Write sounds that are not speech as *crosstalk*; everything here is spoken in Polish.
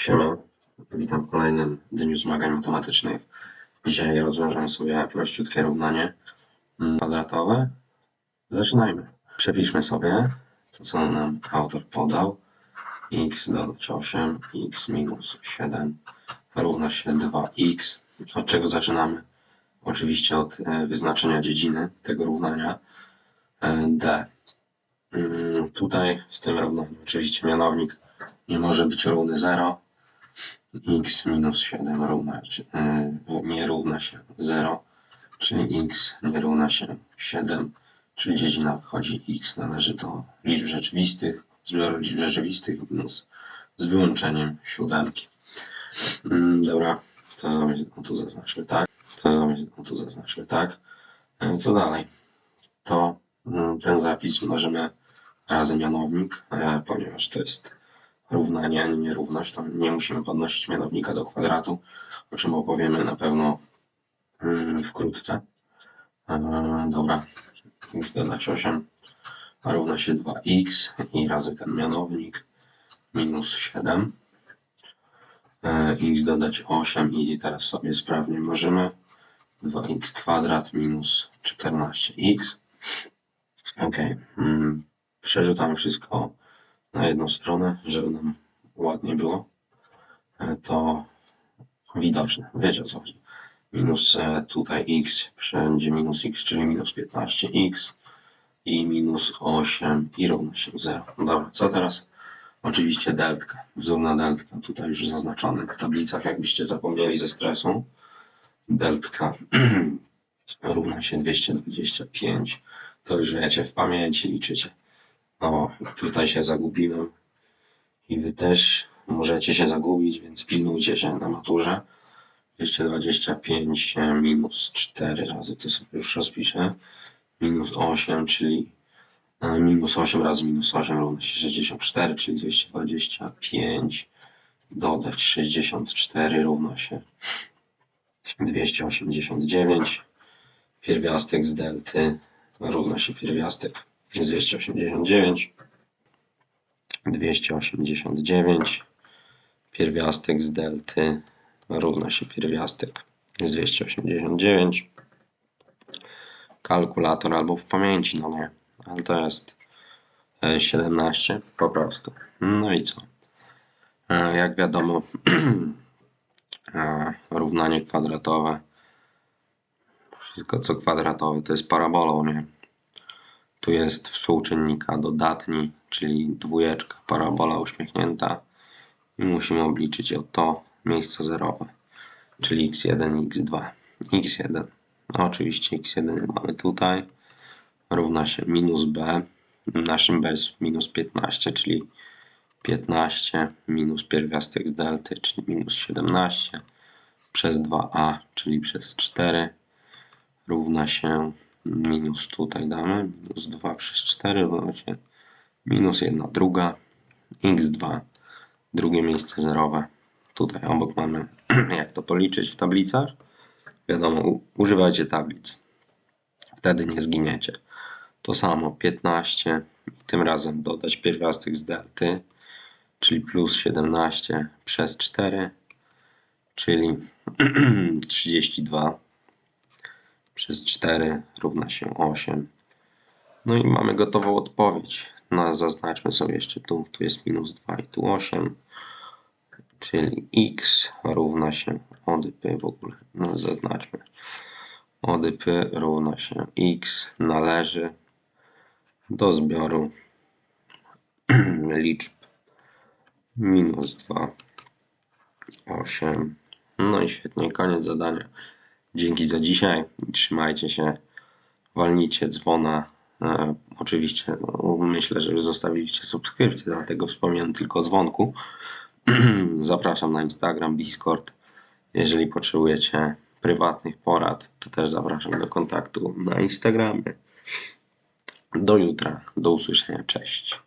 Siema, witam w kolejnym dniu zmagań matematycznych. Dzisiaj rozwiążemy sobie prościutkie równanie mm, kwadratowe. Zaczynajmy. Przepiszmy sobie to, co nam autor podał. x dodać 8, x minus 7 równa się 2x. Od czego zaczynamy? Oczywiście od e, wyznaczenia dziedziny tego równania e, d. Mm, Tutaj w tym równaniu oczywiście mianownik nie może być równy 0, x minus 7 równa, e, nie równa się 0, czyli x nie równa się 7, czyli dziedzina wychodzi x należy do liczb rzeczywistych, zbioru liczb rzeczywistych minus z wyłączeniem siódemki. Mm, Dobra, to o, tu zaznaczmy tak, to o, tu zaznaczmy tak. E, Co dalej? To mm, ten zapis mnożymy razy mianownik, e, ponieważ to jest równanie, a nie nierówność, to nie musimy podnosić mianownika do kwadratu, o czym opowiemy na pewno mm, wkrótce. Dobra, x dodać 8 równa się 2x i razy ten mianownik minus 7. E, x dodać 8 i teraz sobie sprawnie mnożymy. 2x kwadrat minus 14x. Ok, mm, przerzucamy wszystko na jedną stronę, żeby nam ładnie było. E, To widoczne, wiecie o co chodzi. Minus e, tutaj x wszędzie minus x, czyli minus 15x i minus 8 i równa się 0. Dobra, co teraz? Oczywiście deltka, wzór na deltka, tutaj już zaznaczony w tablicach, jakbyście zapomnieli ze stresu. Deltka *clears throat* równa się 225. To już wiecie, w pamięci liczycie. O, tutaj się zagubiłem. I wy też możecie się zagubić, więc pilnujcie się na maturze. 225 minus 4 razy, to sobie już rozpiszę. Minus 8, czyli e, minus 8 razy minus 8 równa się 64, czyli 225 dodać 64 równa się 289. Pierwiastek z delty równa się pierwiastek 289. 289. Pierwiastek z delty równa się pierwiastek z 289. Kalkulator albo w pamięci, no nie, ale to jest e, 17 po prostu. No i co? E, Jak wiadomo, *clears throat* e, równanie kwadratowe, wszystko co kwadratowe to jest parabolą, nie? Tu jest współczynnika dodatni, czyli dwójeczka, parabola uśmiechnięta i musimy obliczyć o to miejsce zerowe, czyli x1 i x2. x1, no oczywiście x1 mamy tutaj, równa się minus b, naszym b jest minus 15, czyli 15 minus pierwiastek z delty, czyli minus 17 przez 2a, czyli przez 4 równa się minus tutaj damy, minus 2 przez 4 równa się minus 1 druga, x2, drugie miejsce zerowe. Tutaj obok mamy, *clears throat* jak to policzyć w tablicach. Wiadomo, używajcie tablic. Wtedy nie zginiecie. To samo 15 i tym razem dodać pierwiastek z delty, czyli plus 17 przez 4, czyli *clears throat* 32 przez 4 równa się 8. No i mamy gotową odpowiedź. No, zaznaczmy sobie jeszcze tu, tu jest minus 2 i tu 8, czyli x równa się odypy w ogóle. No, zaznaczmy. Odypy równa się x należy do zbioru *clears throat* liczb minus 2, 8. No i świetnie, koniec zadania. Dzięki za dzisiaj. Trzymajcie się. Walnijcie dzwona. E, oczywiście no, myślę, że już zostawiliście subskrypcję, dlatego wspomniałem tylko o dzwonku. *clears throat* Zapraszam na Instagram, Discord. Jeżeli potrzebujecie prywatnych porad, to też zapraszam do kontaktu na Instagramie. Do jutra. Do usłyszenia. Cześć.